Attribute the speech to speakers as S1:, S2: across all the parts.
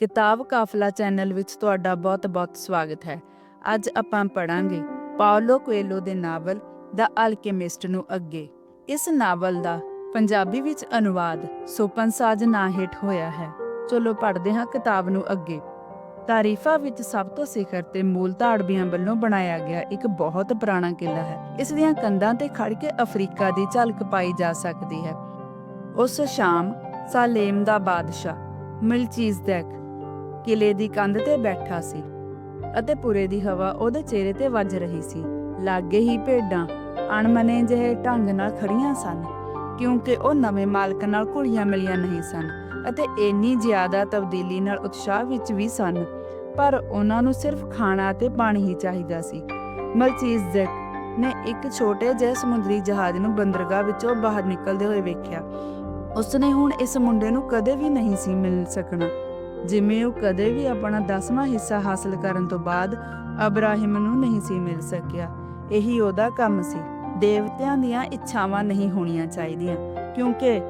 S1: ਕਿਤਾਬ ਕਾਫਲਾ ਚੈਨਲ ਵਿੱਚ ਤੁਹਾਡਾ ਬਹੁਤ-ਬਹੁਤ ਸਵਾਗਤ ਹੈ। ਅੱਜ ਆਪਾਂ ਪੜਾਂਗੇ ਪਾਓਲੋ ਕੋਏਲੋ ਦੇ ਨਾਵਲ ਦਾ ਅਲਕੇਮਿਸਟ ਨੂੰ ਅੱਗੇ। ਇਸ ਨਾਵਲ ਦਾ ਪੰਜਾਬੀ ਵਿੱਚ ਅਨੁਵਾਦ ਸੋਪਨਸਾਜ ਨਾਂ ਹੇਠ ਹੋਇਆ ਹੈ। ਚਲੋ ਪੜ੍ਹਦੇ ਹਾਂ ਕਿਤਾਬ ਨੂੰ ਅੱਗੇ। ਤਾਰੀਫਾ ਵਿੱਚ ਸਭ ਤੋਂ ਸਿਖਰ ਤੇ ਮੂਲ ਧਾੜਬੀਆਂ ਵੱਲੋਂ ਬਣਾਇਆ ਗਿਆ ਇੱਕ ਬਹੁਤ ਪੁਰਾਣਾ ਕਿਲਾ ਹੈ। ਇਸ ਦੀਆਂ ਕੰਧਾਂ ਤੇ ਖੜ ਕੇ ਅਫਰੀਕਾ ਦੀ ਝਲਕ ਪਾਈ ਜਾ ਸਕਦੀ ਹੈ। ਉਸ ਸ਼ਾਮ ਸਾਲੇਮ ਦਾ ਬਾਦਸ਼ਾਹ ਮਿਲਚੀਜ਼ਦੈਕ ਕਿਲੇ ਦੀ ਕੰਧ ਤੇ ਬੈਠਾ ਸੀ ਅਤੇ ਪੁਰੇ ਦੀ ਹਵਾ ਉਹਦੇ ਚਿਹਰੇ ਤੇ ਵੱਜ ਰਹੀ ਸੀ। ਲਾਗੇ ਹੀ ਭੇਡਾਂ ਅਣਮਨੇ ਜਿਹੇ ਢੰਗ ਨਾਲ ਖੜੀਆਂ ਸਨ, ਕਿਉਂਕਿ ਉਹ ਨਵੇਂ ਮਾਲਕ ਨਾਲ ਘੁਲੀਆਂ ਮਿਲੀਆਂ ਨਹੀਂ ਸਨ ਅਤੇ ਇੰਨੀ ਜ਼ਿਆਦਾ ਤਬਦੀਲੀ ਨਾਲ ਉਤਸ਼ਾਹ ਵਿੱਚ ਵੀ ਸਨ। ਪਰ ਉਹਨਾਂ ਨੂੰ ਸਿਰਫ ਖਾਣਾ ਤੇ ਪਾਣੀ ਹੀ ਚਾਹੀਦਾ ਸੀ। ਮਲਚੀਜ਼ਦੈਕ ਨੇ ਇੱਕ ਛੋਟੇ ਜਿਹੇ ਸਮੁੰਦਰੀ ਜਹਾਜ਼ ਨੂੰ ਬੰਦਰਗਾਹ ਵਿੱਚੋਂ ਬਾਹਰ ਨਿਕਲਦੇ ਹੋਏ ਵੇਖਿਆ। ਉਸਨੇ ਹੁਣ ਇਸ ਮੁੰਡੇ ਨੂੰ ਕਦੇ ਵੀ ਨਹੀਂ ਸੀ ਮਿਲ ਸਕਣਾ। ਜਿਵੇਂ ਉਹ ਕਦੇ ਵੀ ਆਪਣਾ 10ਵਾਂ ਹਿੱਸਾ ਹਾਸਲ ਕਰਨ ਤੋਂ ਬਾਅਦ ਅਬਰਾਹਿਮ ਨੂੰ ਨਹੀਂ ਸੀ ਮਿਲ ਸਕਿਆ। ਇਹੀ ਉਹਦਾ ਕੰਮ ਸੀ। ਦੇਵਤਿਆਂ ਦੀਆਂ ਇੱਛਾਵਾਂ ਨਹੀਂ ਹੋਣੀਆਂ ਚਾਹੀਦੀਆਂ, ਕਿਉਂਕਿ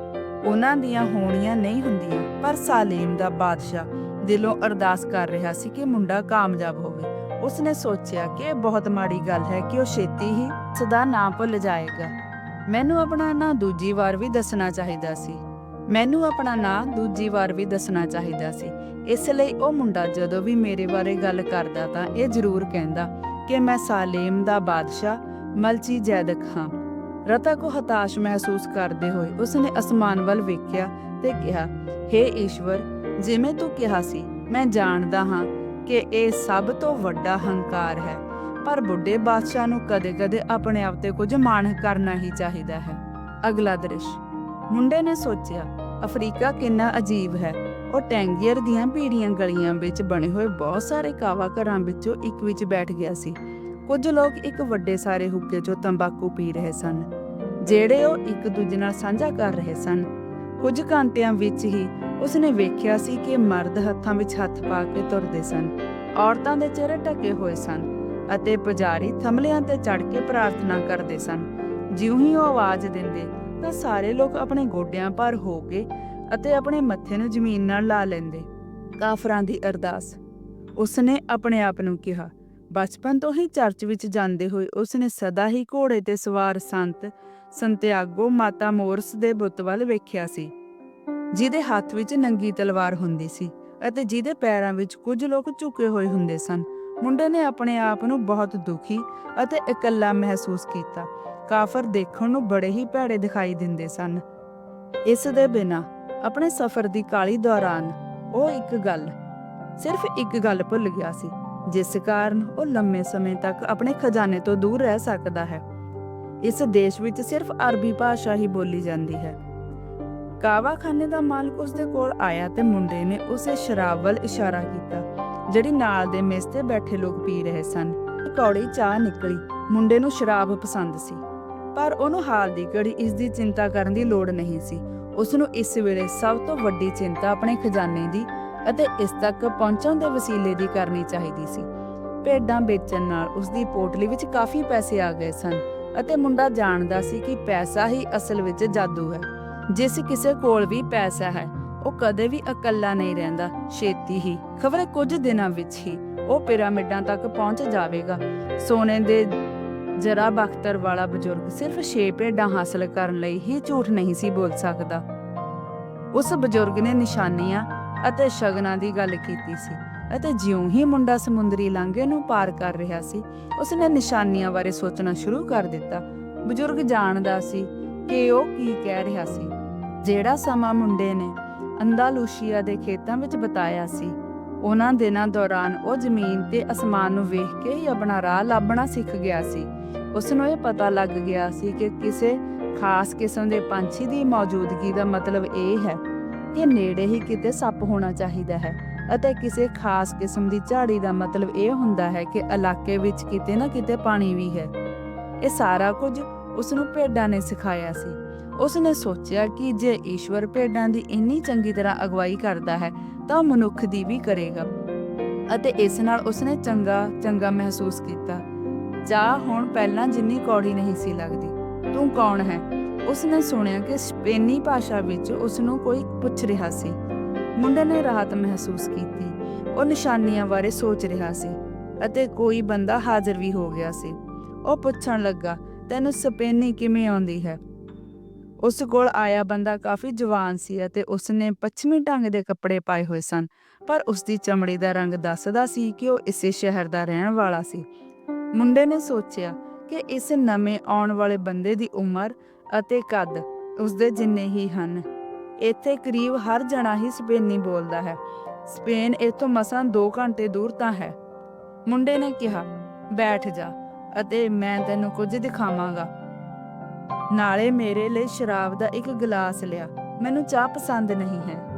S1: ਉਹਨਾਂ ਦੀਆਂ ਹੋਣੀਆਂ ਨਹੀਂ ਹੁੰਦੀਆਂ। ਪਰ ਸਾਲੀਮ ਦਾ ਬਾਦਸ਼ਾਹ ਦਿਲੋਂ ਅਰਦਾਸ ਕਰ ਰਿਹਾ ਸੀ ਕਿ ਮੁੰਡਾ ਕਾਮਯਾਬ ਹੋਵੇ। ਉਸਨੇ ਸੋਚਿਆ ਕਿ ਇਹ ਬਹੁਤ ਮਾੜੀ ਗੱਲ ਹੈ ਕਿ ਉਹ ਛੇਤੀ ਹੀ ਸਦਾ ਨਾ ਭੁੱਲ ਜਾਏਗਾ। ਮੈਨੂੰ ਆਪਣਾ ਨਾਂ ਦੂਜੀ ਵਾਰ ਵੀ ਦੱਸਣਾ ਚਾਹੀਦਾ ਸੀ। ਮੈਨੂੰ ਆਪਣਾ ਨਾਂ ਦੂਜੀ ਵਾਰ ਵੀ ਦੱਸਣਾ ਚਾਹੀਦਾ ਸੀ। ਇਸ ਲਈ ਉਹ ਮੁੰਡਾ ਜਦੋਂ ਵੀ ਮੇਰੇ ਬਾਰੇ ਗੱਲ ਕਰਦਾ ਤਾਂ ਇਹ ਜ਼ਰੂਰ ਕਹਿੰਦਾ ਕਿ ਮੈਂ ਸਾਲੇਮ ਦਾ ਬਾਦਸ਼ਾਹ ਮਲਚੀ ਜੈਦਕ ਹਾਂ। ਰਤਾ ਕੋ ਹਤਾਸ਼ ਮਹਿਸੂਸ ਕਰਦੇ ਹੋਏ ਉਸਨੇ ਅਸਮਾਨ ਵੱਲ ਵੇਖਿਆ ਤੇ ਕਿਹਾ हे ਈਸ਼ਵਰ, ਜਿਵੇਂ ਤੂੰ ਕਿਹਾ ਸੀ, ਮੈਂ ਜਾਣਦਾ ਹਾਂ ਕਿ ਇਹ ਸਭ ਤੋਂ ਵੱਡਾ ਹੰਕਾਰ ਹੈ, ਪਰ ਬੁੱਢੇ ਬਾਦਸ਼ਾਹ ਨੂੰ ਕਦੇ-ਕਦੇ ਆਪਣੇ ਆਪ ਤੇ ਕੁਝ ਮਾਣ ਕਰਨਾ ਹੀ ਚਾਹੀਦਾ ਹੈ। ਅਗਲਾ ਦ੍ਰਿਸ਼। ਮੁੰਡੇ ਨੇ ਸੋਚਿਆ ਅਫਰੀਕਾ ਕਿੰਨਾ ਅਜੀਬ ਹੈ। ਉਹ ਟੈਂਗੀਅਰ ਦੀਆਂ ਪੀੜੀਆਂ ਗਲੀਆਂ ਵਿੱਚ ਬਣੇ ਹੋਏ ਬਹੁਤ ਸਾਰੇ ਕਾਵਾ ਘਰਾਂ ਵਿੱਚੋਂ ਇੱਕ ਵਿੱਚ ਬੈਠ ਗਿਆ ਸੀ। ਕੁਝ ਲੋਕ ਇੱਕ ਵੱਡੇ ਸਾਰੇ ਹੁੱਕੇ 'ਚੋਂ ਤੰਬਾਕੂ ਪੀ ਰਹੇ ਸਨ। ਜਿਹੜੇ ਉਹ ਇੱਕ ਦੂਜੇ ਨਾਲ ਸਾਂਝਾ ਕਰ ਰਹੇ ਸਨ। ਕੁਝ ਘੰਟਿਆਂ ਵਿੱਚ ਹੀ ਉਸਨੇ ਵੇਖਿਆ ਸੀ ਕਿ ਮਰਦ ਹੱਥਾਂ ਵਿੱਚ ਹੱਥ ਪਾ ਕੇ ਤੁਰਦੇ ਸਨ। ਔਰਤਾਂ ਦੇ ਚਿਹਰੇ ਢਕੇ ਹੋਏ ਸਨ ਅਤੇ ਪੁਜਾਰੀ ਥੰਮਲਿਆਂ ਤੇ ਚੜ ਕੇ ਪ੍ਰਾਰਥਨਾ ਕਰਦੇ ਸਨ। ਜਿਉਂ ਹੀ ਉਹ ਆਵਾਜ਼ ਦਿੰਦੇ ਤਾਂ ਸਾਰੇ ਲੋਕ ਆਪਣੇ ਗੋਡਿਆਂ ਪਰ ਹੋ ਕੇ ਅਤੇ ਆਪਣੇ ਮੱਥੇ ਨੂੰ ਜ਼ਮੀਨ ਨਾਲ ਲਾ ਲੈਂਦੇ। ਕਾਫਰਾਂ ਦੀ ਅਰਦਾਸ। ਉਸਨੇ ਆਪਣੇ ਆਪ ਨੂੰ ਕਿਹਾ, ਬਚਪਨ ਤੋਂ ਹੀ ਚਰਚ ਵਿੱਚ ਜਾਂਦੇ ਹੋਏ ਉਸਨੇ ਸਦਾ ਹੀ ਘੋੜੇ ਤੇ ਸਵਾਰ ਸੰਤ ਸੰਤਿਆਗੋ ਮਾਤਾ ਮੋਰਸ ਦੇ ਬੁੱਤ ਵੱਲ ਵੇਖਿਆ ਸੀ, ਜਿਹਦੇ ਹੱਥ ਵਿੱਚ ਨੰਗੀ ਤਲਵਾਰ ਹੁੰਦੀ ਸੀ ਅਤੇ ਜਿਹਦੇ ਪੈਰਾਂ ਵਿੱਚ ਕੁਝ ਲੋਕ ਝੁਕੇ ਹੋਏ ਹੁੰਦੇ ਸਨ। ਮੁੰਡੇ ਨੇ ਆਪਣੇ ਆਪ ਨੂੰ ਬਹੁਤ ਦੁਖੀ ਅਤੇ ਇਕੱਲਾ ਮਹਿਸੂਸ ਕੀਤਾ। ਕਾਫਰ ਦੇਖਣ ਨੂੰ ਬੜੇ ਹੀ ਭੈੜੇ ਦਿਖਾਈ ਦਿੰਦੇ ਸਨ। ਇਸ ਦੇ ਬਿਨਾ ਆਪਣੇ ਸਫ਼ਰ ਦੀ ਕਾਲੀ ਦੌਰਾਨ ਉਹ ਇੱਕ ਗੱਲ, ਸਿਰਫ ਇੱਕ ਗੱਲ ਭੁੱਲ ਗਿਆ ਸੀ, ਜਿਸ ਕਾਰਨ ਉਹ ਲੰਮੇ ਸਮੇਂ ਤੱਕ ਆਪਣੇ ਖਜ਼ਾਨੇ ਤੋਂ ਦੂਰ ਰਹਿ ਸਕਦਾ ਹੈ। ਇਸ ਦੇਸ਼ ਵਿੱਚ ਸਿਰਫ ਅਰਬੀ ਭਾਸ਼ਾ ਹੀ ਬੋਲੀ ਜਾਂਦੀ ਹੈ। ਕਾਵਾਖਾਨੇ ਦਾ ਮਾਲਕ ਉਸ ਦੇ ਕੋਲ ਆਇਆ ਤੇ ਮੁੰਡੇ ਨੇ ਉਸੇ ਸ਼ਰਾਬ ਵੱਲ ਇਸ਼ਾਰਾ ਕੀਤਾ, ਜਿਹੜੀ ਨਾਲ ਦੇ ਮੇਜ਼ ਤੇ ਬੈਠੇ ਲੋਕ ਪੀ ਰਹੇ ਸਨ। ਕੌੜੀ ਚਾਹ ਨਿਕਲੀ, ਮੁੰਡੇ ਨੂੰ ਸ਼ਰਾਬ ਪਸੰਦ ਸੀ। ਪਰ ਉਹਨੂੰ ਹਾਲ ਦੀ ਘੜੀ ਇਸ ਦੀ ਚਿੰਤਾ ਕਰਨ ਦੀ ਲੋੜ ਨਹੀਂ ਸੀ। ਉਸ ਨੂੰ ਇਸ ਵੇਲੇ ਸਭ ਤੋਂ ਵੱਡੀ ਚਿੰਤਾ ਆਪਣੇ ਖਜ਼ਾਨੇ ਦੀ ਅਤੇ ਇਸ ਤੱਕ ਪਹੁੰਚਣ ਦੇ ਵਸੀਲੇ ਦੀ ਕਰਨੀ ਚਾਹੀਦੀ ਸੀ। ਭੇਡਾਂ ਵੇਚਣ ਨਾਲ ਉਸ ਦੀ ਪੋਟਲੀ ਵਿੱਚ ਕਾਫੀ ਪੈਸੇ ਆ ਗਏ ਸਨ ਅਤੇ ਮੁੰਡਾ ਜਾਣਦਾ ਸੀ ਕਿ ਪੈਸਾ ਹੀ ਅਸਲ ਵਿੱਚ ਜਾਦੂ ਹੈ। ਜਿਸ ਕਿਸੇ ਕੋਲ ਵੀ ਪੈਸਾ ਹੈ, ਉਹ ਕਦੇ ਵੀ ਇਕੱਲਾ ਨਹੀਂ ਰਹਿੰਦਾ, ਛੇਤੀ ਹੀ, ਖਬਰੇ ਕੁਝ ਦਿਨਾਂ ਵਿੱਚ ਹੀ ਉਹ ਪਿਰਾਮਿਡਾਂ ਤੱਕ ਪਹੁੰਚ ਜਾਵੇਗਾ। ਸੋਨੇ ਦੇ ਜਰਾ ਬਖਤਰ ਵਾਲਾ ਬਜ਼ੁਰਗ ਸਿਰਫ ਛੇ ਭੇਡਾਂ ਹਾਸਲ ਕਰਨ ਲਈ ਹੀ ਝੂਠ ਨਹੀਂ ਸੀ ਬੋਲ ਸਕਦਾ। ਉਸ ਬਜ਼ੁਰਗ ਨੇ ਨਿਸ਼ਾਨੀਆਂ ਅਤੇ ਸ਼ਗਨਾਂ ਦੀ ਗੱਲ ਕੀਤੀ ਸੀ ਅਤੇ ਜਿਉਂ ਹੀ ਮੁੰਡਾ ਸਮੁੰਦਰੀ ਲਾਂਘੇ ਨੂੰ ਪਾਰ ਕਰ ਰਿਹਾ ਸੀ, ਉਸਨੇ ਨਿਸ਼ਾਨੀਆਂ ਬਾਰੇ ਸੋਚਣਾ ਸ਼ੁਰੂ ਕਰ ਦਿੱਤਾ। ਬਜ਼ੁਰਗ ਜਾਣਦਾ ਸੀ ਕਿ ਉਹ ਕੀ ਕਹਿ ਰਿਹਾ ਸੀ। ਜਿਹੜਾ ਸਮਾਂ ਮੁੰਡੇ ਨੇ ਅੰਦਾਲੂਸ਼ੀਆ ਦੇ ਖੇਤਾਂ ਵਿੱਚ ਬਿਤਾਇਆ ਸੀ, ਉਹਨਾਂ ਦਿਨਾਂ ਦੌਰਾਨ ਉਹ ਜ਼ਮੀਨ ਤੇ ਅਸਮਾਨ ਨੂੰ ਵੇਖ ਕੇ ਹੀ ਆਪਣਾ ਰਾਹ ਲੱਭਣਾ ਸਿੱਖ ਗਿਆ ਸੀ। ਉਸ ਨੂੰ ਇਹ ਪਤਾ ਲੱਗ ਗਿਆ ਸੀ ਕਿ ਕਿਸੇ ਖਾਸ ਕਿਸਮ ਦੇ ਪੰਛੀ ਦੀ ਮੌਜੂਦਗੀ ਦਾ ਮਤਲਬ ਇਹ ਹੈ ਕਿ ਨੇੜੇ ਹੀ ਕਿਤੇ ਸੱਪ ਹੋਣਾ ਚਾਹੀਦਾ ਹੈ ਅਤੇ ਕਿਸੇ ਖਾਸ ਕਿਸਮ ਦੀ ਝਾੜੀ ਦਾ ਮਤਲਬ ਇਹ ਹੁੰਦਾ ਹੈ ਕਿ ਇਲਾਕੇ ਵਿੱਚ ਕਿਤੇ ਨਾ ਕਿਤੇ ਪਾਣੀ ਵੀ ਹੈ। ਇਹ ਸਾਰਾ ਕੁਝ ਉਸ ਨੂੰ ਭੇਡਾਂ ਨੇ ਸਿਖਾਇਆ ਸੀ। ਉਸ ਨੇ ਸੋਚਿਆ ਕਿ ਜੇ ਈਸ਼ਵਰ ਭੇਡਾਂ ਦੀ ਇੰਨੀ ਚੰਗੀ ਤਰ੍ਹਾਂ ਅਗਵਾਈ ਕਰਦਾ ਹੈ ਤਾਂ ਉਹ ਮਨੁੱਖ ਦੀ ਵੀ ਕਰੇਗਾ ਅਤੇ ਇਸ ਨਾਲ ਉਸ ਨੇ ਚੰਗਾ ਚੰਗਾ ਮਹਿਸੂਸ ਕੀਤਾ। ਚਾਹ ਹੁਣ ਪਹਿਲਾਂ ਜਿੰਨੀ ਕੌੜੀ ਨਹੀਂ ਸੀ ਲੱਗਦੀ। ਤੂੰ ਕੌਣ ਹੈ? ਉਸ ਨੇ ਸੁਣਿਆ ਕਿ ਸਪੇਨੀ ਭਾਸ਼ਾ ਵਿੱਚ ਉਸ ਨੂੰ ਕੋਈ ਪੁੱਛ ਰਿਹਾ ਸੀ। ਮੁੰਡੇ ਨੇ ਰਾਹਤ ਮਹਿਸੂਸ ਕੀਤੀ। ਉਹ ਨਿਸ਼ਾਨੀਆਂ ਬਾਰੇ ਸੋਚ ਰਿਹਾ ਸੀ ਅਤੇ ਕੋਈ ਬੰਦਾ ਹਾਜ਼ਰ ਵੀ ਹੋ ਗਿਆ ਸੀ। ਉਹ ਪੁੱਛਣ ਲੱਗਾ, ਤੈਨੂੰ ਸਪੇਨੀ ਕਿਵੇਂ ਆਉਂਦੀ ਹੈ? ਉਸ ਕੋਲ ਆਇਆ ਬੰਦਾ ਕਾਫੀ ਜਵਾਨ ਸੀ ਅਤੇ ਉਸਨੇ ਪੱਛਮੀ ਢੰਗ ਦੇ ਕੱਪੜੇ ਪਾਏ ਹੋਏ ਸਨ, ਪਰ ਉਸ ਦੀ ਚਮੜੀ ਦਾ ਰੰਗ ਦੱਸਦਾ ਸੀ ਕਿ ਉਹ ਇਸੇ ਸ਼ਹਿਰ ਦਾ ਰਹਿਣ ਵਾਲਾ ਸੀ। ਮੁੰਡੇ ਨੇ ਸੋਚਿਆ ਕਿ ਇਸ ਨਵੇਂ ਆਉਣ ਵਾਲੇ ਬੰਦੇ ਦੀ ਉਮਰ ਅਤੇ ਕੱਦ ਉਸ ਜਿੰਨੇ ਹੀ ਹਨ। ਇੱਥੇ ਕਰੀਬ ਹਰ ਜਣਾ ਹੀ ਸਪੇਨੀ ਬੋਲਦਾ ਹੈ। ਸਪੇਨ ਇਥੋਂ ਮਸਾਂ 2 ਘੰਟੇ ਦੂਰ ਤਾਂ ਹੈ। ਮੁੰਡੇ ਨੇ ਕਿਹਾ, ਬੈਠ ਜਾ ਅਤੇ ਮੈਂ ਤੈਨੂੰ ਕੁਝ ਦਿਖਾਵਾਂਗਾ। ਨਾਲੇ ਮੇਰੇ ਲਈ ਸ਼ਰਾਬ ਦਾ ਇੱਕ ਗਲਾਸ ਲਿਆ। ਮੈਨੂੰ ਚਾਹ ਪਸੰਦ ਨਹੀਂ ਹੈ।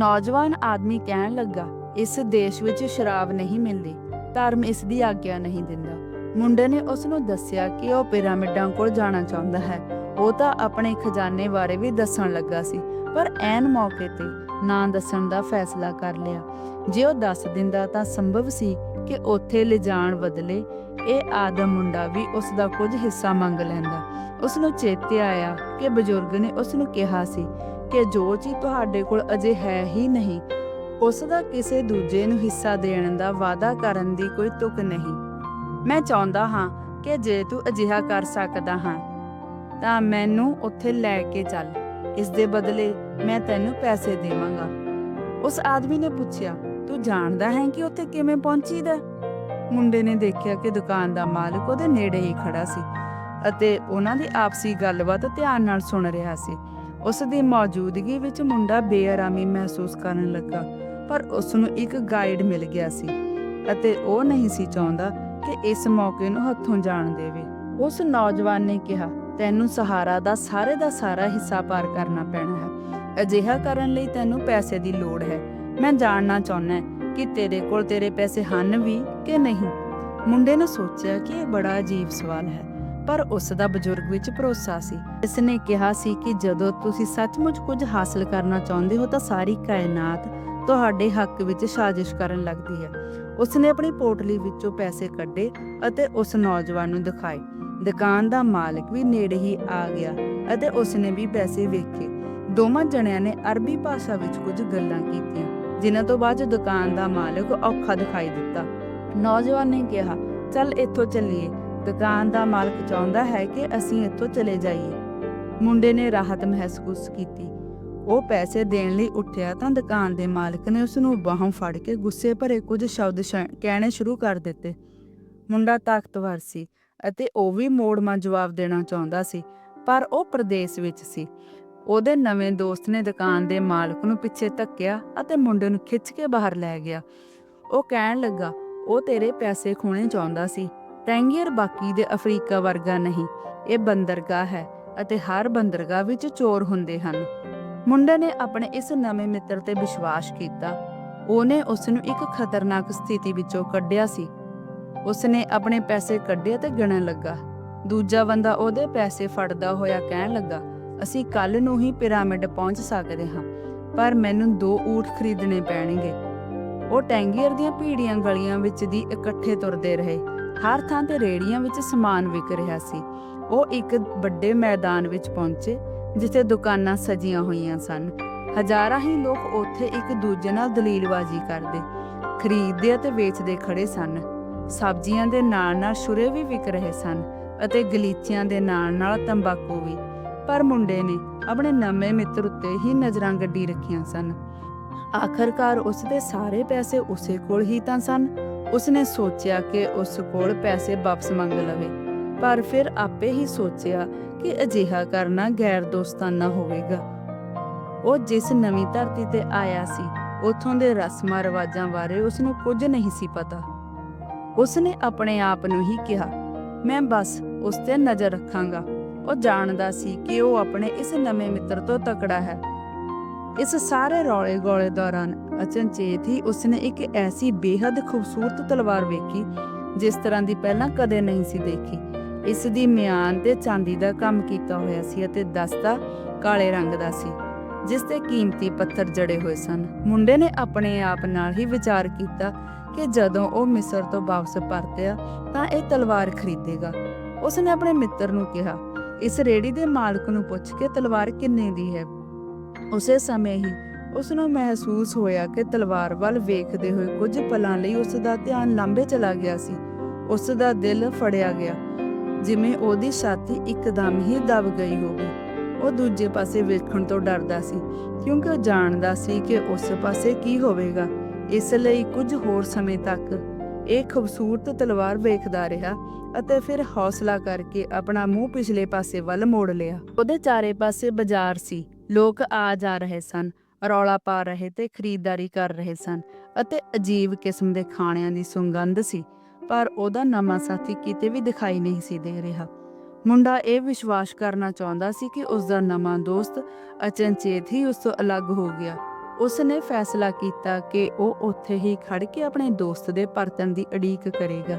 S1: ਨੌਜਵਾਨ ਆਦਮੀ ਕਹਿਣ ਲੱਗਾ, ਇਸ ਦੇਸ਼ ਵਿੱਚ ਸ਼ਰਾਬ ਨਹੀਂ ਮਿਲਦੀ। ਧਰਮ ਇਸ ਦੀ ਆਗਿਆ ਨਹੀਂ ਦਿੰਦਾ। ਮੁੰਡੇ ਨੇ ਉਸ ਨੂੰ ਦੱਸਿਆ ਕਿ ਉਹ ਪਿਰਾਮਿਡਾਂ ਕੋਲ ਜਾਣਾ ਚਾਹੁੰਦਾ ਹੈ। ਉਹ ਤਾਂ ਆਪਣੇ ਖਜ਼ਾਨੇ ਬਾਰੇ ਵੀ ਦੱਸਣ ਲੱਗਾ ਸੀ, ਪਰ ਐਨ ਮੌਕੇ ਤੇ ਨਾ ਦੱਸਣ ਦਾ ਫੈਸਲਾ ਕਰ ਲਿਆ। ਜੇ ਉਹ ਦੱਸ ਦਿੰਦਾ ਤਾਂ ਸੰਭਵ ਸੀ ਕਿ ਉੱਥੇ ਲਿਜਾਣ ਬਦਲੇ ਇਹ ਆਦਮ ਮੁੰਡਾ ਵੀ ਉਸ ਦਾ ਕੁਝ ਹਿੱਸਾ ਮੰਗ ਲੈਂਦਾ। ਉਸ ਨੂੰ ਚੇਤੇ ਆਇਆ ਕਿ ਬਜ਼ੁਰਗ ਨੇ ਉਸ ਨੂੰ ਕਿਹਾ ਸੀ ਕਿ ਜੋ ਚੀਜ਼ ਤੁਹਾਡੇ ਕੋਲ ਅਜੇ ਹੈ ਹੀ ਨਹੀਂ ਉਸ ਦਾ ਕਿਸੇ ਦੂਜੇ ਨੂੰ ਹਿੱਸਾ ਦੇਣ ਦਾ ਵਾਅਦਾ ਕਰਨ ਦੀ ਕੋਈ ਤੁਕ ਨਹੀਂ। ਮੈਂ ਚਾਹੁੰਦਾ ਹਾਂ ਕਿ ਜੇ ਤੂੰ ਅਜਿਹਾ ਕਰ ਸਕਦਾ ਹਾਂ, ਤਾਂ ਮੈਨੂੰ ਉੱਥੇ ਲੈ ਕੇ ਚੱਲ। ਇਸ ਦੇ ਬਦਲੇ ਮੈਂ ਤੈਨੂੰ ਪੈਸੇ ਦੇਵਾਂਗਾ। ਉਸ ਆਦਮੀ ਨੇ ਪੁੱਛਿਆ, ਤੂੰ ਜਾਣਦਾ ਹੈ ਕਿ ਉੱਥੇ ਕਿਵੇਂ ਪਹੁੰਚੀਦਾ? ਮੁੰਡੇ ਨੇ ਦੇਖਿਆ ਕਿ ਦੁਕਾਨ ਦਾ ਮਾਲਕ ਉਹਦੇ ਨੇੜੇ ਹੀ ਖੜਾ ਸੀ ਅਤੇ ਉਹਨਾਂ ਦੀ ਆਪਸੀ ਗੱਲਬਾਤ ਧਿਆਨ ਨਾਲ ਸੁਣ ਰਿਹਾ ਸੀ। ਉਸ ਦੀ ਮੌਜੂਦਗੀ ਵਿੱਚ ਮੁੰਡਾ ਬੇਆਰਾਮੀ ਮਹਿਸੂਸ ਕਰਨ ਲੱਗਾ। ਪਰ ਉਸ ਨੂੰ ਇੱਕ ਗਾਈਡ ਮਿਲ ਗਿਆ ਸੀ ਅਤੇ ਉਹ ਨਹੀਂ ਸੀ ਚਾਹੁੰਦਾ ਕਿ ਇਸ ਮੌਕੇ ਨੂੰ ਹੱਥੋਂ ਜਾਣ ਦੇਵੇ। ਉਸ ਨੌਜਵਾਨ ਨੇ ਕਿਹਾ, ਤੈਨੂੰ ਸਹਾਰਾ ਦਾ ਸਾਰੇ ਦਾ ਸਾਰਾ ਹਿੱਸਾ ਪਾਰ ਕਰਨਾ ਪੈਣਾ ਹੈ। ਅਜਿਹਾ ਕਰਨ ਲਈ ਤੈਨੂੰ ਪੈਸੇ ਦੀ ਲੋੜ ਹੈ। ਮੈਂ ਜਾਣਨਾ ਚਾਹੁੰਦਾ ਕਿ ਤੇਰੇ ਕੋਲ ਤੇਰੇ ਪੈਸੇ ਹਨ ਵੀ ਕਿ ਨਹੀਂ। ਮੁੰਡੇ ਨੇ ਸੋਚਿਆ ਕਿ ਇਹ ਬੜਾ ਅਜੀਬ ਸਵਾਲ ਹੈ, ਪਰ ਉਸ ਦਾ ਬਜ਼ੁਰਗ ਵਿੱਚ ਭਰੋਸਾ ਸੀ। ਇਸ ਨੇ ਕਿਹਾ ਸੀ ਕਿ ਜਦੋਂ ਤੁਸੀਂ ਸੱਚਮੁੱਚ ਕੁਝ ਹਾਸਲ ਕਰਨਾ ਚਾਹੁੰਦੇ ਹੋ ਤਾਂ ਸਾਰੀ ਕਾਇਨਾਤ ਤੁਹਾਡੇ ਹੱਕ ਵਿੱਚ ਸਾਜ਼ਿਸ਼ ਕਰਨ ਲੱਗਦੀ ਹੈ। ਉਸ ਆਪਣੀ ਪੋਟਲੀ ਵਿੱਚੋਂ ਪੈਸੇ ਕੱਢੇ ਅਤੇ ਉਸ ਨੌਜਵਾਨ ਨੂੰ ਦਿਖਾਏ। ਦੁਕਾਨ ਦਾ ਮਾਲਕ ਵੀ ਨੇੜੇ ਹੀ ਆ ਗਿਆ ਅਤੇ ਉਸ ਵੀ ਪੈਸੇ ਵੇਖੇ। ਦੋਵਾਂ ਜਣਿਆਂ ਨੇ ਅਰਬੀ ਭਾਸ਼ਾ ਵਿੱਚ ਕੁਝ ਗੱਲਾਂ ਕੀਤੀਆਂ, ਜਿਨ੍ਹਾਂ ਤੋਂ ਬਾਅਦ ਦੁਕਾਨ ਦਾ ਮਾਲਕ ਔਖਾ ਦਿਖਾਈ ਦਿੱਤਾ। ਨੌਜਵਾਨ ਨੇ ਕਿਹਾ, ਚੱਲ ਇੱਥੋਂ ਚੱਲੀਏ। ਦੁਕਾਨ ਦਾ ਮਾਲਕ ਚਾਹੁੰਦਾ ਹੈ ਕਿ ਅਸੀਂ ਇੱਥੋਂ ਚਲੇ ਜਾਈਏ। ਮੁੰਡੇ ਨੇ ਰਾਹਤ ਮਹਿਸੂਸ ਕੀਤੀ। ਉਹ ਪੈਸੇ ਦੇਣ ਲਈ ਉੱਠਿਆ ਤਾਂ ਦੁਕਾਨ ਦੇ ਮਾਲਕ ਨੇ ਉਸ ਨੂੰ ਬਾਹੋਂ ਫੜ ਕੇ ਗੁੱਸੇ ਭਰੇ ਕੁਝ ਸ਼ਬਦ ਕਹਿਣੇ ਸ਼ੁਰੂ ਕਰ ਦਿੱਤੇ। ਮੁੰਡਾ ਤਾਕਤਵਰ ਸੀ ਅਤੇ ਉਹ ਵੀ ਮੋੜਮਾ ਜਵਾਬ ਦੇਣਾ ਚਾਹੁੰਦਾ ਸੀ, ਪਰ ਉਹ ਪ੍ਰਦੇਸ਼ ਵਿੱਚ ਸੀ। ਉਹਦੇ ਨਵੇਂ ਦੋਸਤ ਨੇ ਦੁਕਾਨ ਦੇ ਮਾਲਕ ਨੂੰ ਪਿੱਛੇ ਧੱਕਿਆ ਅਤੇ ਮੁੰਡੇ ਨੂੰ ਖਿੱਚ ਕੇ ਬਾਹਰ ਲੈ ਗਿਆ। ਉਹ ਕਹਿਣ ਲੱਗਾ, ਉਹ ਤੇਰੇ ਪੈਸੇ ਖੋਣੇ ਚਾਹੁੰਦਾ ਸੀ, ਟੈਂਗੀਅਰ ਬਾਕੀ ਦੇ ਅਫਰੀਕਾ ਵਰਗਾ ਨਹੀਂ, ਇਹ ਬੰਦਰਗਾਹ ਹੈ ਅਤੇ ਹਰ ਬੰਦਰਗਾਹ ਵਿੱਚ ਚੋਰ ਹੁੰਦੇ ਹਨ। ਮੁੰਡੇ ਨੇ ਆਪਣੇ ਇਸ ਨਵੇਂ ਮਿੱਤਰ ਤੇ ਵਿਸ਼ਵਾਸ ਕੀਤਾ। ਉਹਨੇ ਉਸ ਨੂੰ ਇੱਕ ਖਤਰਨਾਕ ਸਥਿਤੀ ਵਿੱਚੋਂ ਕੱਢਿਆ ਸੀ। ਉਸ ਨੇ ਆਪਣੇ ਪੈਸੇ ਕੱਢੇ ਤੇ ਗਿਣਨ ਲੱਗਾ। ਦੂਜਾ ਬੰਦਾ ਉਹਦੇ ਪੈਸੇ ਫੜਦਾ ਹੋਇਆ ਕਹਿਣ ਲੱਗਾ, ਅਸੀਂ ਕੱਲ ਨੂੰ ਹੀ ਪਿਰਾਮਿਡ ਪਹੁੰਚ ਸਕਦੇ ਹਾਂ, ਪਰ ਮੈਨੂੰ ਦੋ ਊਠ ਖਰੀਦਣੇ ਪੈਣਗੇ। ਉਹ ਟੈਂਗੀਅਰ ਦੀਆਂ ਭੀੜੀਆਂ ਗਲੀਆਂ ਵਿੱਚ ਦੀ ਇਕੱਠੇ ਤੁਰਦੇ ਰਹੇ। ਹਰ ਥਾਂ ਤੇ ਰੇੜੀਆਂ ਵਿੱਚ ਸਮਾਨ ਵਿਕ ਰਿਹਾ ਸੀ। ਉਹ ਇੱਕ ਵੱਡੇ ਮੈਦਾਨ ਵਿੱਚ ਪਹੁੰਚੇ। ਜਿੱਥੇ ਦੁਕਾਨਾਂ ਸਜੀਆਂ ਹੋਈਆਂ ਸਨ। ਹਜ਼ਾਰਾਂ ਹੀ ਲੋਕ ਉੱਥੇ ਇੱਕ ਦੂਜੇ ਨਾਲ ਦਲੀਲਬਾਜ਼ੀ ਕਰਦੇ, ਖਰੀਦਦੇ ਅਤੇ ਵੇਚਦੇ ਖੜੇ ਸਨ। ਸਬਜ਼ੀਆਂ ਦੇ ਨਾਲ-ਨਾਲ ਸ਼ੁਰੇ ਵੀ ਵਿਕ ਰਹੇ ਸਨ ਅਤੇ ਗਲੀਚਿਆਂ ਦੇ ਨਾਲ-ਨਾਲ ਤੰਬਾਕੂ ਵੀ। ਪਰ ਮੁੰਡੇ ਨੇ ਆਪਣੇ ਨਵੇਂ ਮਿੱਤਰ ਉੱਤੇ ਹੀ ਨਜ਼ਰਾਂ ਗੱਡੀ ਰੱਖੀਆਂ ਸਨ। ਆਖਰਕਾਰ ਉਸ ਦੇ ਸਾਰੇ ਪੈਸੇ ਉਸੇ ਕੋਲ ਹੀ ਤਾਂ ਸਨ। ਉਸਨੇ ਸੋਚਿਆ ਕਿ ਉਸ ਕੋਲ ਪੈਸੇ ਵਾਪਸ ਮੰਗ ਲਵੇ। ਪਰ ਫਿਰ ਆਪੇ ਹੀ ਸੋਚਿਆ ਕਿ ਅਜਿਹਾ ਕਰਨਾ ਗੈਰ ਦੋਸਤਾਨਾ ਹੋਵੇਗਾ। ਉਹ ਜਿਸ ਨਵੀਂ ਧਰਤੀ ਤੇ ਆਇਆ ਸੀ, ਉਥੋਂ ਦੇ ਰਸਮਾਂ ਰਿਵਾਜਾਂ ਬਾਰੇ ਉਸ ਨੂੰ ਕੁਝ ਨਹੀਂ ਸੀ ਪਤਾ। ਉਸਨੇ ਆਪਣੇ ਆਪ ਨੂੰ ਹੀ ਕਿਹਾ, ਮੈਂ ਬਸ ਉਸ ਤੇ ਨਜ਼ਰ ਰੱਖਾਂਗਾ। ਉਹ ਜਾਣਦਾ ਸੀ ਕਿ ਉਹ ਆਪਣੇ ਇਸ ਨਵੇਂ ਮਿੱਤਰ ਤੋਂ ਤਕੜਾ ਹੈ। ਇਸ ਸਾਰੇ ਰੌਲੇ ਗੋਲੇ ਦੌਰਾਨ ਅਚਨਚੇਤ ਹੀ ਉਸਨੇ ਇੱਕ ਐਸੀ ਬੇਹੱਦ ਖੂਬਸੂਰਤ ਤਲਵਾਰ ਵੇਖੀ, ਜਿਸ ਤਰ੍ਹਾਂ ਦੀ ਪਹਿਲਾਂ ਕਦੇ ਨਹੀਂ ਸੀ ਦੇਖੀ। ਇਸ ਦੀ ਮਿਆਨ ਤੇ ਚਾਂਦੀ ਦਾ ਕੰਮ ਕੀਤਾ ਹੋਇਆ ਸੀ ਅਤੇ ਦਸਤਾ ਕਾਲੇ ਰੰਗ ਦਾ ਸੀ, ਜਿਸ ਤੇ ਕੀਮਤੀ ਪੱਥਰ ਜੜੇ ਹੋਏ ਸਨ। ਮੁੰਡੇ ਨੇ ਆਪਣੇ ਆਪ ਨਾਲ ਹੀ ਵਿਚਾਰ ਕੀਤਾ ਕਿ ਜਦੋਂ ਉਹ ਮਿਸਰ ਤੋਂ ਵਾਪਸ ਪਰਤਿਆ ਤਾਂ ਇਹ ਤਲਵਾਰ ਖਰੀਦੇਗਾ। ਉਸਨੇ ਆਪਣੇ ਮਿੱਤਰ ਨੂੰ ਕਿਹਾ, ਇਸ ਰੇੜੀ ਦੇ ਮਾਲਕ ਨੂੰ ਪੁੱਛ ਕੇ ਤਲਵਾਰ ਕਿੰਨੇ ਦੀ ਹੈ? ਉਸੇ ਸਮੇਂ ਹੀ ਉਸ ਨੂੰ ਮਹਿਸੂਸ ਹੋਇਆ ਕਿ ਤਲਵਾਰ ਵੱਲ ਵੇਖਦੇ ਹੋਏ ਕੁਝ ਪਲਾਂ ਲਈ ਉਸ ਦਾ ਧਿਆਨ ਲਾਂਬੇ ਚਲਾ ਗਿਆ ਸੀ। ਉਸ ਦਾ ਦਿਲ ਫੜਿਆ ਗਿਆ ਜਿਵੇਂ ਉਹਦੀ ਛਾਤੀ ਇੱਕਦਮ ਹੀ ਦਬ ਗਈ ਹੋਵੇ। ਉਹ ਦੂਜੇ ਪਾਸੇ ਵੇਖਣ ਤੋਂ ਡਰਦਾ ਸੀ, ਕਿਉਂਕਿ ਉਹ ਜਾਣਦਾ ਸੀ ਕਿ ਉਸ ਪਾਸੇ ਕੀ ਹੋਵੇਗਾ। ਇਸ ਲਈ ਕੁਝ ਹੋਰ ਸਮੇਂ ਤੱਕ ਇਹ ਖੂਬਸੂਰਤ ਤਲਵਾਰ ਵੇਖਦਾ ਰਿਹਾ ਅਤੇ ਫਿਰ ਹੌਸਲਾ ਕਰਕੇ ਆਪਣਾ ਮੂੰਹ ਪਿਛਲੇ ਪਾਸੇ ਵੱਲ ਮੋੜ ਲਿਆ। ਉਹਦੇ ਚਾਰੇ ਪਾਸੇ ਬਾਜ਼ਾਰ ਸੀ। ਲੋਕ ਆ ਜਾ ਰਹੇ ਸਨ, ਰੌਲਾ ਪਾ ਰਹੇ ਤੇ ਖਰੀਦਦਾਰੀ ਕਰ ਰਹੇ ਸਨ ਅਤੇ ਅਜੀਬ ਕਿਸਮ ਦੇ ਖਾਣਿਆਂ ਦੀ ਸੁਗੰਧ ਸੀ। ਪਰ ਉਹਦਾ ਨਵਾਂ ਸਾਥੀ ਕਿਤੇ ਵੀ ਦਿਖਾਈ ਨਹੀਂ ਸੀ ਦੇ ਰਿਹਾ। ਮੁੰਡਾ ਇਹ ਵਿਸ਼ਵਾਸ ਕਰਨਾ ਚਾਹੁੰਦਾ ਸੀ ਕਿ ਉਸ ਦਾ ਨਵਾਂ ਦੋਸਤ ਅਚਨਚੇਤ ਹੀ ਉਸ ਤੋਂ ਅਲੱਗ ਹੋ ਗਿਆ। ਉਸ ਨੇ ਫੈਸਲਾ ਕੀਤਾ ਕਿ ਉਹ ਉੱਥੇ ਹੀ ਖੜ ਕੇ ਆਪਣੇ ਦੋਸਤ ਦੇ ਪਰਤਣ ਦੀ ਉਡੀਕ ਕਰੇਗਾ।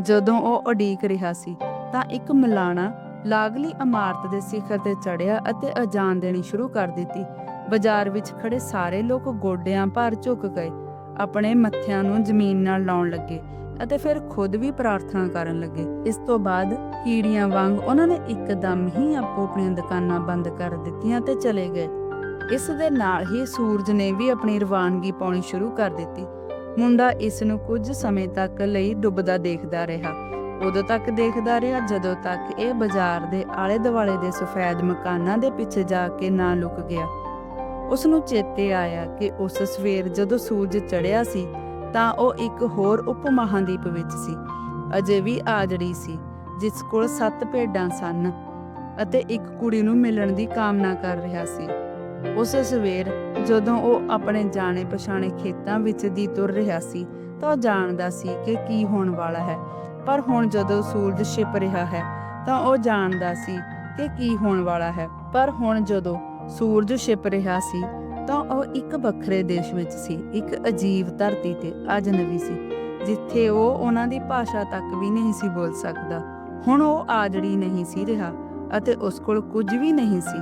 S1: ਜਦੋਂ ਉਹ ਉਡੀਕ ਰਿਹਾ ਸੀ, ਤਾਂ ਇੱਕ ਮਲਾਣਾ ਲਾਗਲੀ ਇਮਾਰਤ ਦੇ ਸਿਖਰ ਤੇ ਚੜਿਆ ਅਤੇ ਅਜਾਨ ਦੇਣੀ ਸ਼ੁਰੂ ਕਰ ਦਿੱਤੀ। ਬਾਜ਼ਾਰ ਵਿੱਚ ਖੜੇ ਸਾਰੇ ਲੋਕ ਗੋਡਿਆਂ ਭਰ ਝੁਕ ਗਏ। ਆਪਣੇ ਮੱਥਿਆਂ ਨੂੰ ਜ਼ਮੀਨ ਨਾਲ ਲਾਉਣ ਲੱਗੇ। ਅਤੇ ਫਿਰ ਖੁਦ ਵੀ ਪ੍ਰਾਰਥਨਾ ਕਰਨ ਲੱਗੇ। ਇਸ ਤੋਂ ਬਾਅਦ ਕੀੜੀਆਂ ਵਾਂਗ ਉਹਨਾਂ ਨੇ ਇੱਕਦਮ ਹੀ ਆਪੋ ਆਪਣੀਆਂ ਦੁਕਾਨਾਂ ਬੰਦ ਕਰ ਦਿੱਤੀਆਂ ਤੇ ਚਲੇ ਗਏ। ਇਸ ਦੇ ਨਾਲ ਹੀ ਸੂਰਜ ਨੇ ਵੀ ਆਪਣੀ ਰਵਾਨਗੀ ਪਾਉਣੀ ਸ਼ੁਰੂ ਕਰ ਦਿੱਤੀ। ਮੁੰਡਾ ਇਸ ਨੂੰ ਕੁਝ ਸਮੇਂ ਤੱਕ ਲਈ ਡੁੱਬਦਾ ਦੇਖਦਾ ਰਿਹਾ। ਉਦੋਂ ਤੱਕ ਦੇਖਦਾ ਰਿਹਾ ਜਦੋਂ ਤੱਕ ਇਹ ਬਾਜ਼ਾਰ ਦੇ ਆਲੇ ਦੁਆਲੇ ਦੇ ਸਫੈਦ ਮਕਾਨਾਂ ਦੇ ਪਿੱਛੇ ਜਾ ਕੇ ਨਾ ਲੁਕ ਗਿਆ। ਉਸ ਨੂੰ ਚੇਤੇ ਆਇਆ ਕਿ ਉਸ ਸਵੇਰ ਜਦੋਂ ਸੂਰਜ ਚੜ੍ਹਿਆ ਸੀ ਤਾਂ ਉਹ ਇੱਕ ਹੋਰ ਉਪ ਵਿੱਚ ਸੀ, ਅਜੇ ਵੀ ਆਜੜੀ ਸੀ, ਜਿਸ ਕੋਲ ਸੱਤ ਭੇਡਾਂ ਸਨ ਅਤੇ ਇੱਕ ਕੁੜੀ ਨੂੰ ਮਿਲਣ ਦੀ ਕਾਮਨਾ ਕਰ ਰਿਹਾ ਸੀ। ਉਸ ਸਵੇਰ ਜਦੋਂ ਉਹ ਆਪਣੇ ਜਾਣੇ ਪਛਾਣੇ ਖੇਤਾਂ ਵਿੱਚ ਦੀ ਤੁਰ ਰਿਹਾ ਸੀ ਤਾਂ ਉਹ ਜਾਣਦਾ ਸੀ ਕਿ ਕੀ ਹੋਣ ਵਾਲਾ ਹੈ, ਪਰ ਹੁਣ ਜਦੋਂ ਸੂਰਜ ਛਿਪ ਰਿਹਾ ਹੈ ਤਾਂ ਉਹ ਜਾਣਦਾ ਸੀ ਕਿ ਕੀ ਹੋਣ ਵਾਲਾ ਹੈ, ਪਰ ਹੁਣ ਜਦੋਂ ਸੂਰਜ ਛਿਪ ਰਿਹਾ ਸੀ ਤਾਂ ਉਹ ਇੱਕ ਵੱਖਰੇ ਦੇਸ਼ ਵਿੱਚ ਸੀ, ਇੱਕ ਅਜੀਬ ਧਰਤੀ ਤੇ ਅਜਨਬੀ ਸੀ, ਜਿੱਥੇ ਉਹ ਉਹਨਾਂ ਦੀ ਭਾਸ਼ਾ ਤੱਕ ਵੀ ਨਹੀਂ ਸੀ ਬੋਲ ਸਕਦਾ। ਹੁਣ ਉਹ ਆਜੜੀ ਨਹੀਂ ਸੀ ਰਿਹਾ ਅਤੇ ਉਸ ਕੋਲ ਕੁਝ ਵੀ ਨਹੀਂ ਸੀ।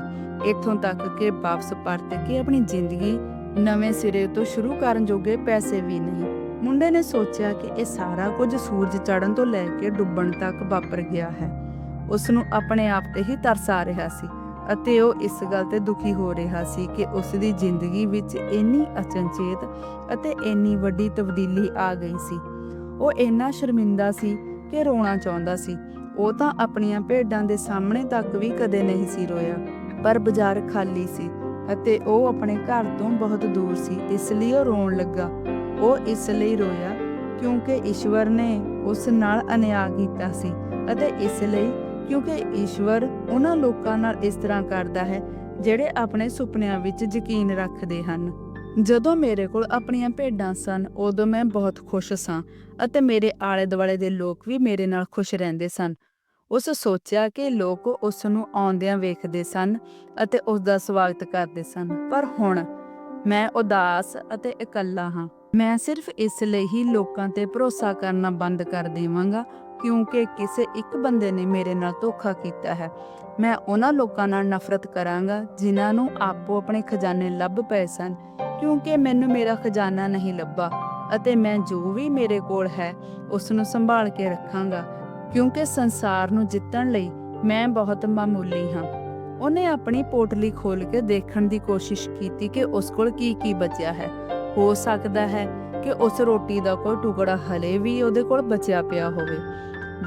S1: ਇੱਥੋਂ ਤੱਕ ਕਿ ਵਾਪਸ ਪਰਤ ਕੇ ਆਪਣੀ ਜ਼ਿੰਦਗੀ ਨਵੇਂ ਸਿਰੇ ਤੋਂ ਸ਼ੁਰੂ ਕਰਨ ਜੋਗੇ ਪੈਸੇ ਵੀ ਨਹੀਂ। ਮੁੰਡੇ ਨੇ ਸੋਚਿਆ ਕਿ ਇਹ ਸਾਰਾ ਕੁਝ ਸੂਰਜ ਚੜ੍ਹਨ ਤੋਂ ਲੈ ਕੇ ਡੁੱਬਣ ਤੱਕ ਵਾਪਰ ਗਿਆ ਹੈ। ਉਸ ਨੂੰ ਆਪਣੇ ਆਪ ਤੇ ਹੀ ਤਰਸ ਆ ਰਿਹਾ ਸੀ। ਅਤੇ ਉਹ ਇਸ ਗੱਲ ਤੇ ਦੁਖੀ ਹੋ ਰਿਹਾ ਸੀ ਕਿ ਉਸ ਦੀ ਜ਼ਿੰਦਗੀ ਵਿੱਚ ਇੰਨੀ ਅਚਨਚੇਤ ਅਤੇ ਇੰਨੀ ਵੱਡੀ ਤਬਦੀਲੀ ਆ ਗਈ ਸੀ। ਉਹ ਇੰਨਾ ਸ਼ਰਮਿੰਦਾ ਸੀ ਕਿ ਰੋਣਾ ਚਾਹੁੰਦਾ ਸੀ। ਉਹ ਤਾਂ ਆਪਣੀਆਂ ਭੇਡਾਂ ਦੇ ਸਾਹਮਣੇ ਤੱਕ ਵੀ ਕਦੇ ਨਹੀਂ ਸੀ ਰੋਇਆ, ਪਰ ਬਾਜ਼ਾਰ ਖਾਲੀ ਸੀ ਅਤੇ ਉਹ ਆਪਣੇ ਘਰ ਤੋਂ ਬਹੁਤ ਦੂਰ ਸੀ, ਇਸ ਲਈ ਉਹ ਰੋਣ ਲੱਗਾ। ਉਹ ਇਸ ਲਈ ਰੋਇਆ ਕਿਉਂਕਿ ਈਸ਼ਵਰ ਨੇ ਉਸ ਨਾਲ ਅਨਿਆਂ ਕੀਤਾ ਸੀ ਅਤੇ ਇਸ ਲਈ ਕਿਉਂਕਿ ਈਸ਼ਵਰ ਉਹਨਾਂ ਲੋਕਾਂ ਨਾਲ ਇਸ ਤਰ੍ਹਾਂ ਕਰਦਾ ਹੈ, ਜਿਹੜੇ ਆਪਣੇ ਸੁਪਨਿਆਂ ਵਿੱਚ ਯਕੀਨ ਰੱਖਦੇ ਹਨ। ਜਦੋਂ ਮੇਰੇ ਕੋਲ ਆਪਣੀਆਂ ਭੇਡਾਂ ਸਨ, ਉਦੋਂ ਮੈਂ ਬਹੁਤ ਖੁਸ਼ ਸਾਂ ਅਤੇ ਮੇਰੇ ਆਲੇ ਦੁਆਲੇ ਦੇ ਲੋਕ ਵੀ ਮੇਰੇ ਨਾਲ ਖੁਸ਼ ਰਹਿੰਦੇ ਸਨ। ਉਸ ਸੋਚਿਆ ਕਿ ਲੋਕ ਉਸ ਨੂੰ ਆਉਂਦਿਆਂ ਵੇਖਦੇ ਸਨ ਅਤੇ ਉਸ ਦਾ ਸਵਾਗਤ ਕਰਦੇ ਸਨ। ਪਰ ਹੁਣ ਮੈਂ ਉਦਾਸ ਅਤੇ ਇਕੱਲਾ ਹਾਂ। ਮੈਂ ਸਿਰਫ ਇਸ ਲਈ ਹੀ ਲੋਕਾਂ ਤੇ ਭਰੋਸਾ ਕਰਨਾ ਬੰਦ ਕਰ ਦੇਵਾਂਗਾ, ਕਿਉਂਕਿ ਕਿਸੇ ਇੱਕ ਬੰਦੇ ਨੇ ਮੇਰੇ ਨਾਲ ਧੋਖਾ ਕੀਤਾ ਹੈ। ਮੈਂ ਉਹਨਾਂ ਲੋਕਾਂ ਨਾਲ ਨਫ਼ਰਤ ਕਰਾਂਗਾ, ਜਿਨ੍ਹਾਂ ਨੂੰ ਆਪੋ ਆਪਣੇ ਖਜ਼ਾਨੇ ਲੱਭ ਪਏ ਸਨ, ਕਿਉਂਕਿ ਮੈਨੂੰ ਮੇਰਾ ਖਜ਼ਾਨਾ ਨਹੀਂ ਲੱਭਾ, ਅਤੇ ਮੈਂ ਜੋ ਵੀ ਮੇਰੇ ਕੋਲ ਹੈ ਉਸ ਨੂੰ ਸੰਭਾਲ ਕੇ ਰੱਖਾਂਗਾ, ਕਿਉਂਕਿ ਸੰਸਾਰ ਨੂੰ ਜਿੱਤਣ ਲਈ ਮੈਂ ਬਹੁਤ ਮਾਮੂਲੀ ਹਾਂ। ਉਹਨੇ ਆਪਣੀ ਪੋਟਲੀ ਖੋਲ ਕੇ ਦੇਖਣ ਦੀ ਕੋਸ਼ਿਸ਼ ਕੀਤੀ ਕਿ ਉਸ ਕੋਲ ਕੀ ਕੀ ਬਚਿਆ ਹੈ। ਹੋ ਸਕਦਾ ਹੈ ਕਿ ਉਸ ਰੋਟੀ ਦਾ ਕੋਈ ਟੁਕੜਾ ਹਲੇ ਵੀ ਉਹਦੇ ਕੋਲ ਬਚਿਆ ਪਿਆ ਹੋਵੇ।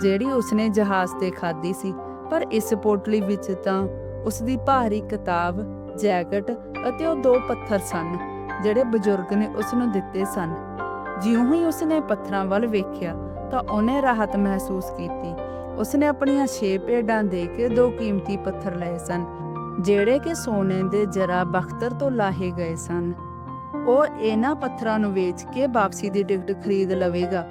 S1: ਜਿਹੜੀ ਉਸਨੇ ਜਹਾਜ਼ ਤੇ ਖਾਧੀ ਸੀ, ਪਰ ਇਸ ਪੋਟਲੀ ਵਿੱਚ ਤਾਂ ਉਸ ਦੀ ਭਾਰੀ ਕਿਤਾਬ, ਜੈਕਟ ਅਤੇ ਉਹ ਦੋ ਪੱਥਰ ਸਨ, ਜਿਹੜੇ ਬਜ਼ੁਰਗ ਨੇ ਉਸ ਨੂੰ ਦਿੱਤੇ ਸਨ। ਜਿਉਂ ਹੀ ਉਸਨੇ ਪੱਥਰਾਂ ਵੱਲ ਵੇਖਿਆ, ਤਾਂ ਉਹਨੇ ਰਾਹਤ ਮਹਿਸੂਸ ਕੀਤੀ। ਉਸਨੇ ਆਪਣੀਆਂ ਛੇ ਭੇਡਾਂ ਦੇ ਕੇ ਦੋ ਕੀਮਤੀ ਪੱਥਰ ਲਏ ਸਨ, ਜਿਹੜੇ ਕਿ ਸੋਨੇ ਦੇ ਜਰਾ ਬਖਤਰ ਤੋਂ ਲਾਹੇ ਗਏ ਸਨ। ਉਹ ਇਹਨਾਂ ਪੱਥਰਾਂ ਨੂੰ ਵੇਚ ਕੇ ਵਾਪਸੀ ਦੀ ਟਿਕਟ ਖਰੀਦ ਲਵੇਗਾ।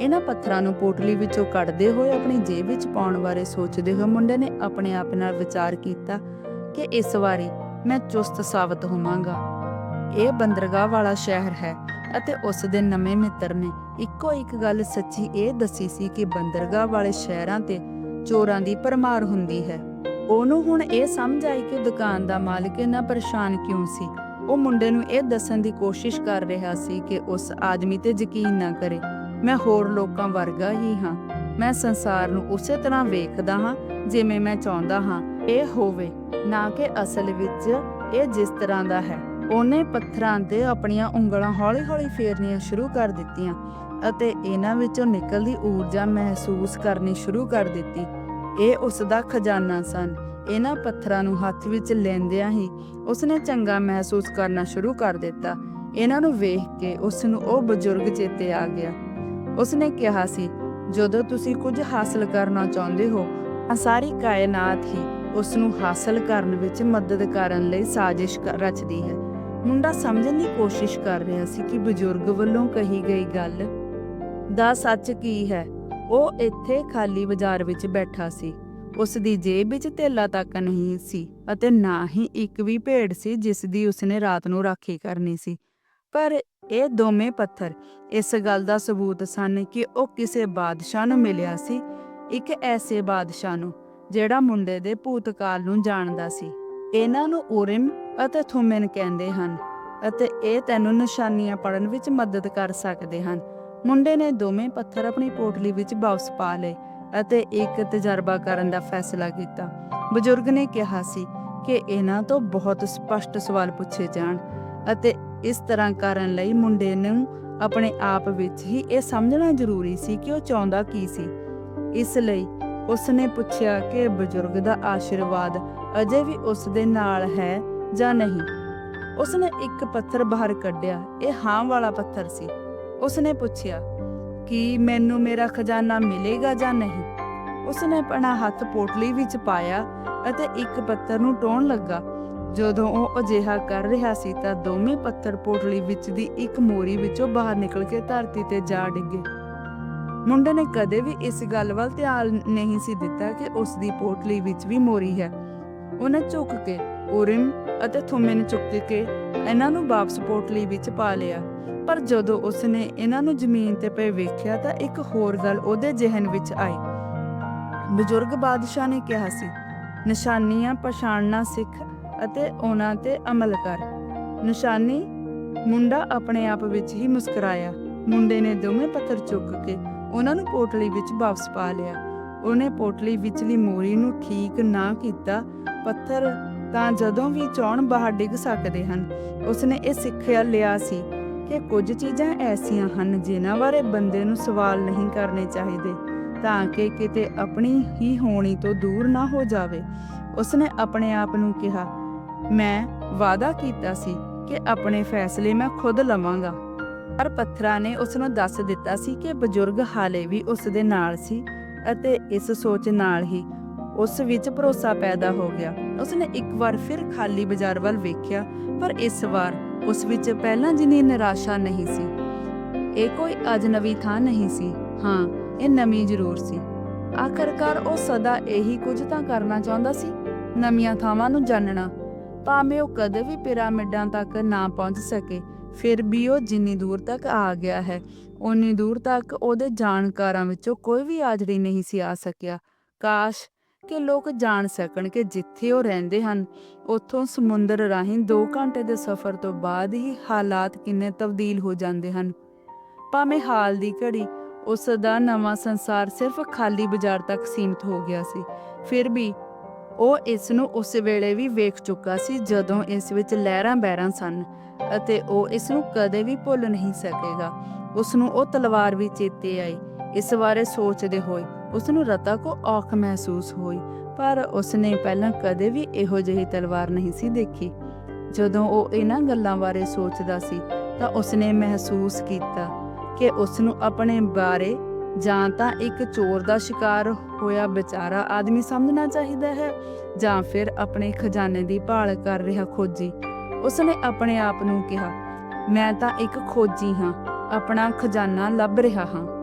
S1: ਇਹਨਾਂ ਪੱਥਰਾਂ ਨੂੰ ਪੋਟਲੀ ਵਿੱਚੋਂ ਕੱਢਦੇ ਹੋਏ ਆਪਣੀ ਜੇਬ ਵਿੱਚ ਪਾਉਣ ਬਾਰੇ ਸੋਚਦੇ ਹੋਏ ਮੁੰਡੇ ਨੇ ਆਪਣੇ ਆਪ ਨਾਲ ਵਿਚਾਰ ਕੀਤਾ ਕਿ ਇਸ ਵਾਰੀ ਮੈਂ ਚੁਸਤ ਸਾਬਤ ਹੋਵਾਂਗਾ। ਇਹ ਬੰਦਰਗਾਹ ਵਾਲਾ ਸ਼ਹਿਰ ਹੈ ਅਤੇ ਉਸ ਦੇ ਨਵੇਂ ਮਿੱਤਰ ਨੇ ਇੱਕੋ ਇੱਕ ਗੱਲ ਸੱਚੀ ਇਹ ਦੱਸੀ ਸੀ ਕਿ ਬੰਦਰਗਾਹ ਵਾਲੇ ਸ਼ਹਿਰਾਂ ਤੇ ਚੋਰਾਂ ਦੀ ਭਰਮਾਰ ਹੁੰਦੀ ਹੈ। ਉਹਨੂੰ ਹੁਣ ਇਹ ਸਮਝ ਆਈ ਕਿ ਦੁਕਾਨ ਦਾ ਮਾਲਕ ਇੰਨਾ ਪਰੇਸ਼ਾਨ ਕਿਉਂ ਸੀ। ਉਹ ਮੁੰਡੇ ਨੂੰ ਇਹ ਦੱਸਣ ਦੀ ਕੋਸ਼ਿਸ਼ ਕਰ ਰਿਹਾ ਸੀ ਕਿ ਉਸ ਆਦਮੀ ਤੇ ਯਕੀਨ ਨਾ ਕਰੇ। ਮੈਂ ਹੋਰ ਲੋਕਾਂ ਵਰਗਾ ਹੀ ਹਾਂ। ਮੈਂ ਸੰਸਾਰ ਨੂੰ ਉਸੇ ਤਰ੍ਹਾਂ ਵੇਖਦਾ ਹਾਂ, ਜਿਵੇਂ ਮੈਂ ਚਾਹੁੰਦਾ ਹਾਂ। ਇਹ ਹੋਵੇ, ਨਾ ਕਿ ਅਸਲ ਵਿੱਚ ਇਹ ਜਿਸ ਤਰ੍ਹਾਂ ਦਾ ਹੈ। ਉਹਨੇ ਪੱਥਰਾਂ ਤੇ ਆਪਣੀਆਂ ਉਂਗਲਾਂ ਹੌਲੀ-ਹੌਲੀ ਫੇਰਨੀਆਂ ਸ਼ੁਰੂ ਕਰ ਦਿੱਤੀਆਂ ਅਤੇ ਇਹਨਾਂ ਵਿੱਚੋਂ ਨਿਕਲਦੀ ਊਰਜਾ ਮਹਿਸੂਸ ਕਰਨੀ ਸ਼ੁਰੂ ਕਰ ਦਿੱਤੀ। ਇਹ ਉਸ ਦਾ ਖਜ਼ਾਨਾ ਸਨ। ਇਹਨਾਂ ਪੱਥਰਾਂ ਨੂੰ ਹੱਥ ਵਿੱਚ ਲੈਂਦਿਆਂ ਹੀ ਉਸਨੇ ਚੰਗਾ ਮਹਿਸੂਸ ਕਰਨਾ ਸ਼ੁਰੂ ਕਰ ਦਿੱਤਾ। ਇਹਨਾਂ ਨੂੰ ਵੇਖ ਕੇ ਉਸ ਨੂੰ ਉਹ ਬਜ਼ੁਰਗ ਚੇਤੇ ਆ ਗਿਆ। ਉਸਨੇ ਕਿਹਾ ਸੀ, ਜਦੋਂ ਤੁਸੀਂ ਕੁਝ ਹਾਸਲ ਕਰਨਾ ਚਾਹੁੰਦੇ ਹੋ, ਤਾਂ ਸਾਰੀ ਕਾਇਨਾਤ ਹੀ ਉਸ ਨੂੰ ਹਾਸਲ ਕਰਨ ਵਿੱਚ ਮਦਦ ਕਰਨ ਲਈ ਸਾਜ਼ਿਸ਼ ਰਚਦੀ ਹੈ। ਮੁੰਡਾ ਸਮਝਣ ਦੀ ਕੋਸ਼ਿਸ਼ ਕਰ ਰਿਹਾ ਸੀ ਕਿ ਬਜ਼ੁਰਗ ਵੱਲੋਂ ਕਹੀ ਗਈ ਗੱਲ ਦਾ ਸੱਚ ਕੀ ਹੈ। ਉਹ ਇੱਥੇ ਖਾਲੀ ਬਾਜ਼ਾਰ ਵਿੱਚ ਬੈਠਾ ਸੀ। ਉਸ ਦੀ ਜੇਬ ਵਿੱਚ ਧੇਲਾ ਤੱਕ ਨਹੀਂ ਸੀ ਅਤੇ ਨਾ ਹੀ ਇੱਕ ਵੀ ਭੇਡ ਸੀ ਜਿਸ ਦੀ ਉਸਨੇ ਰਾਤ ਨੂੰ ਰਾਖੀ ਕਰਨੀ ਸੀ। ਪਰ ਇਹ ਦੋਵੇਂ ਪੱਥਰ ਇਸ ਗੱਲ ਦਾ ਸਬੂਤ ਸਨ ਕਿ ਉਹ ਕਿਸੇ ਬਾਦਸ਼ਾਹ ਨੂੰ ਮਿਲਿਆ ਸੀ, ਇੱਕ ਐਸੇ ਬਾਦਸ਼ਾਹ ਨੂੰ, ਜਿਹੜਾ ਮੁੰਡੇ ਦੇ ਭੂਤਕਾਲ ਨੂੰ ਜਾਣਦਾ ਸੀ। ਇਹਨਾਂ ਨੂੰ ਉਰਿਮ ਅਤੇ ਥੁਮਨ ਕਹਿੰਦੇ ਹਨ ਅਤੇ ਇਹ ਤੈਨੂੰ ਨਿਸ਼ਾਨੀਆਂ ਪੜਨ ਵਿੱਚ ਮਦਦ ਕਰ ਸਕਦੇ ਹਨ। ਮੁੰਡੇ ਨੇ ਦੋਵੇਂ ਪੱਥਰ ਆਪਣੀ ਪੋਟਲੀ ਵਿੱਚ ਵਾਪਸ ਪਾ ਲਏ ਅਤੇ ਇੱਕ ਤਜਰਬਾ ਕਰਨ ਦਾ ਫੈਸਲਾ ਕੀਤਾ। ਬਜ਼ੁਰਗ ਨੇ ਕਿਹਾ ਸੀ ਕਿ ਇਹਨਾਂ ਤੋਂ ਬਹੁਤ ਸਪਸ਼ਟ ਸਵਾਲ ਪੁੱਛੇ ਜਾਣ ਅਤੇ ਇਸ ਤਰ੍ਹਾਂ ਕਰਨ ਲਈ ਮੁੰਡੇ ਨੂੰ ਆਪਣੇ ਆਪ ਵਿੱਚ ਹੀ ਇਹ ਸਮਝਣਾ ਜ਼ਰੂਰੀ ਸੀ ਕਿ ਉਹ ਚਾਹੁੰਦਾ ਕੀ ਸੀ। ਇਸ ਲਈ ਉਸ ਨੇ ਪੁੱਛਿਆ ਕਿ ਬਜ਼ੁਰਗ ਦਾ ਆਸ਼ੀਰਵਾਦ ਅਜੇ ਵੀ ਉਸ ਦੇ ਨਾਲ ਹੈ ਜਾਂ ਨਹੀਂ। ਉਸ ਨੇ ਇੱਕ ਪੱਥਰ ਬਾਹਰ ਕੱਢਿਆ। ਇਹ ਹਾਂ ਵਾਲਾ ਪੱਥਰ ਸੀ। ਉਸ ਨੇ ਪੁੱਛਿਆ ਕਿ ਮੈਨੂੰ ਮੇਰਾ ਖਜ਼ਾਨਾ ਮਿਲੇਗਾ ਜਾਂ ਨਹੀਂ। ਉਸਨੇ ਆਪਣਾ ਹੱਥ ਪੋਟਲੀ ਵਿੱਚ ਪਾਇਆ ਅਤੇ ਇੱਕ ਪੱਤਰ ਨੂੰ ਟੋਣ ਲੱਗਾ। ਜਦੋਂ ਉਹ ਅਜਿਹਾ ਕਰ ਰਿਹਾ ਸੀ ਤਾਂ ਦੋਵੇਂ ਪੱਥਰ ਪੋਟਲੀ ਵਿੱਚ ਦੀ ਇੱਕ ਮੋਰੀ ਵਿੱਚੋਂ ਬਾਹਰ ਨਿਕਲ ਕੇ ਧਰਤੀ ਤੇ ਜਾ ਡਿੱਗੇ। ਮੁੰਡੇ ਨੇ ਕਦੇ ਵੀ ਇਸ ਗੱਲ ਵੱਲ ਧਿਆਨ ਨਹੀਂ ਸੀ ਦਿੱਤਾ ਕਿ ਉਸ ਦੀ ਪੋਟਲੀ ਵਿੱਚ ਵੀ ਮੋਰੀ ਹੈ। ਉਹਨੇ ਝੁੱਕ ਕੇ, ਉਰਿਮ ਅਤੇ ਥੁਮਨ ਚੁੱਕ ਕੇ ਇਹਨਾਂ ਨੂੰ ਵਾਪਸ ਪੋਟਲੀ ਵਿੱਚ ਪਾ ਲਿਆ। ਪਰ ਜਦੋਂ ਉਸਨੇ ਇਹਨਾਂ ਨੂੰ ਜ਼ਮੀਨ ਤੇ ਪਏ ਵੇਖਿਆ ਤਾਂ ਇੱਕ ਹੋਰ ਗੱਲ ਉਹਦੇ ਜ਼ਿਹਨ ਵਿੱਚ ਆਈ। ਬਜ਼ੁਰਗ ਬਾਦਸ਼ਾਹ ਨੇ ਕਿਹਾ ਸੀ, ਨਿਸ਼ਾਨੀਆਂ ਪਛਾਣਨਾ ਸਿੱਖ ਅਤੇ ਉਹਨਾਂ ਤੇ ਅਮਲ ਕਰ। ਨਿਸ਼ਾਨੀ ਮੁੰਡਾ ਆਪਣੇ ਆਪ ਵਿੱਚ ਹੀ ਮੁਸਕਰਾਇਆ। ਮੁੰਡੇ ਨੇ ਦੋਵੇਂ ਪੱਥਰ ਚੁੱਕ ਕੇ ਉਹਨਾਂ ਨੂੰ ਪੋਟਲੀ ਵਿੱਚ ਵਾਪਸ ਪਾ ਲਿਆ। ਉਹਨੇ ਪੋਟਲੀ ਵਿਚਲੀ ਮੋਰੀ ਨੂੰ ਠੀਕ ਨਾ ਕੀਤਾ। ਪੱਥਰ ਤਾਂ ਜਦੋਂ ਵੀ ਚਾਹਣ ਬਾਹਰ ਡਿੱਗ ਸਕਦੇ ਹਨ। ਉਸਨੇ ਇਹ ਸਿੱਖਿਆ ਲਿਆ ਸੀ ਕਿ ਕੁਝ ਚੀਜ਼ਾਂ ਐਸੀਆਂ ਹਨ ਜਿਨ੍ਹਾਂ ਬਾਰੇ ਬੰਦੇ ਨੂੰ ਸਵਾਲ ਨਹੀਂ ਕਰਨੇ ਚਾਹੀਦੇ, ਤਾਂ ਕਿ ਕਿਤੇ ਆਪਣੀ ਹੀ ਹੋਣੀ ਤੋਂ ਦੂਰ ਨਾ ਹੋ ਜਾਵੇ। ਉਸਨੇ ਆਪਣੇ ਆਪ ਨੂੰ ਕਿਹਾ, ਮੈਂ ਵਾਅਦਾ ਕੀਤਾ ਸੀ ਕਿ ਆਪਣੇ ਫੈਸਲੇ ਮੈਂ ਖੁਦ ਲਵਾਂਗਾ। ਪਰ ਪੱਥਰਾਂ ਨੇ ਉਸ ਨੂੰ ਦੱਸ ਦਿੱਤਾ ਸੀ ਕਿ ਬਜ਼ੁਰਗ ਹਾਲੇ ਵੀ ਉਸ ਦੇ ਨਾਲ ਸੀ ਅਤੇ ਇਸ ਸੋਚ ਨਾਲ ਹੀ ਉਸ ਵਿੱਚ ਭਰੋਸਾ ਪੈਦਾ ਹੋ ਗਿਆ। ਉਸਨੇ ਇੱਕ ਵਾਰ ਫਿਰ ਖਾਲੀ ਬਾਜ਼ਾਰ ਵੱਲ ਵੇਖਿਆ, ਪਰ ਇਸ ਵਾਰ ਉਸ ਵਿੱਚ ਪਹਿਲਾਂ ਜਿੰਨੀ ਨਿਰਾਸ਼ਾ ਨਹੀਂ ਸੀ, ਇਹ ਕੋਈ ਅਜਨਬੀ ਥਾਂ ਨਹੀਂ ਸੀ। ਹਾਂ, ਇਹ ਨਵੀਂ ਜ਼ਰੂਰ ਸੀ। ਆਖਰਕਾਰ ਉਹ ਸਦਾ ਇਹੀ ਕੁਝ ਤਾਂ ਕਰਨਾ ਚਾਹੁੰਦਾ ਸੀ, ਨਵੀਆਂ ਥਾਵਾਂ ਨੂੰ ਜਾਣਨਾ। ਭਾਵੇਂ ਉਹ ਕਦੇ ਵੀ ਪਿਰਾਮਿਡਾਂ ਤੱਕ ਨਾ ਪਹੁੰਚ ਸਕੇ, ਫਿਰ ਵੀ ਉਹ ਜਿੰਨੀ ਦੂਰ ਤੱਕ ਆ ਗਿਆ ਹੈ ਉਨੀ ਦੂਰ ਤੱਕ ਉਹਦੇ ਜਾਣਕਾਰਾਂ ਵਿੱਚੋਂ ਕੋਈ ਵੀ ਆਜੜੀ ਨਹੀਂ ਸੀ ਆ ਸਕਿਆ। ਕਾਸ਼ ਕਿ ਲੋਕ ਜਾਣ ਸਕਣ ਕਿ ਜਿੱਥੇ ਉਹ ਰਹਿੰਦੇ ਹਨ, ਉੱਥੋਂ ਸਮੁੰਦਰ ਰਾਹੀਂ 2 ਘੰਟੇ ਦੇ ਸਫ਼ਰ ਤੋਂ ਬਾਅਦ ਹੀ ਹਾਲਾਤ ਕਿੰਨੇ ਤਬਦੀਲ ਹੋ ਜਾਂਦੇ ਹਨ। ਭਾਵੇਂ ਹਾਲ ਦੀ ਘੜੀ ਉਸ ਦਾ ਨਵਾਂ ਸੰਸਾਰ ਸਿਰਫ ਖਾਲੀ ਬਾਜ਼ਾਰ ਤੱਕ ਸੀਮਿਤ ਹੋ ਗਿਆ ਸੀ, ਫਿਰ ਵੀ ਉਹ ਇਸ ਨੂੰ ਉਸ ਵੇਲੇ ਵੀ ਵੇਖ ਚੁੱਕਾ ਸੀ ਜਦੋਂ ਇਸ ਵਿੱਚ ਲਹਿਰਾਂ ਬਹਿਰਾਂ ਸਨ ਅਤੇ ਉਹ ਇਸ ਨੂੰ ਕਦੇ ਵੀ ਭੁੱਲ ਨਹੀਂ ਸਕੇਗਾ। ਉਸ ਨੂੰ ਉਹ ਤਲਵਾਰ ਵੀ ਚੇਤੇ ਆਈ, ਇਸ ਬਾਰੇ ਸੋਚਦੇ ਹੋਏ ਉਸ ਨੂੰ ਰਤਾ ਕੋ ਔਖ ਮਹਿਸੂਸ ਹੋਈ, ਪਰ ਉਸ ਨੇ ਪਹਿਲਾਂ ਕਦੇ ਵੀ ਇਹੋ ਜਿਹੀ ਤਲਵਾਰ ਨਹੀਂ ਸੀ ਦੇਖੀ। ਜਦੋਂ ਉਹ ਇਹਨਾਂ ਗੱਲਾਂ ਬਾਰੇ ਸੋਚਦਾ ਸੀ, ਤਾਂ ਉਸ ਨੇ ਮਹਿਸੂਸ ਕੀਤਾ ਕਿ ਉਸ ਨੂੰ ਆਪਣੇ ਬਾਰੇ ਜਾਂ ਤਾਂ ਇੱਕ ਚੋਰ ਦਾ ਸ਼ਿਕਾਰ ਹੋਇਆ ਵਿਚਾਰਾ ਆਦਮੀ ਸਮਝਣਾ ਚਾਹੀਦਾ ਹੈ, ਜਾਂ ਫਿਰ ਆਪਣੇ ਖਜ਼ਾਨੇ ਦੀ ਭਾਲ ਕਰ ਰਿਹਾ ਖੋਜੀ। ਉਸਨੇ ਆਪਣੇ ਆਪ ਨੂੰ ਕਿਹਾ, ਮੈਂ ਤਾਂ ਇੱਕ ਖੋਜੀ ਹਾਂ, ਆਪਣਾ ਖਜ਼ਾਨਾ ਲੱਭ ਰਿਹਾ ਹਾਂ।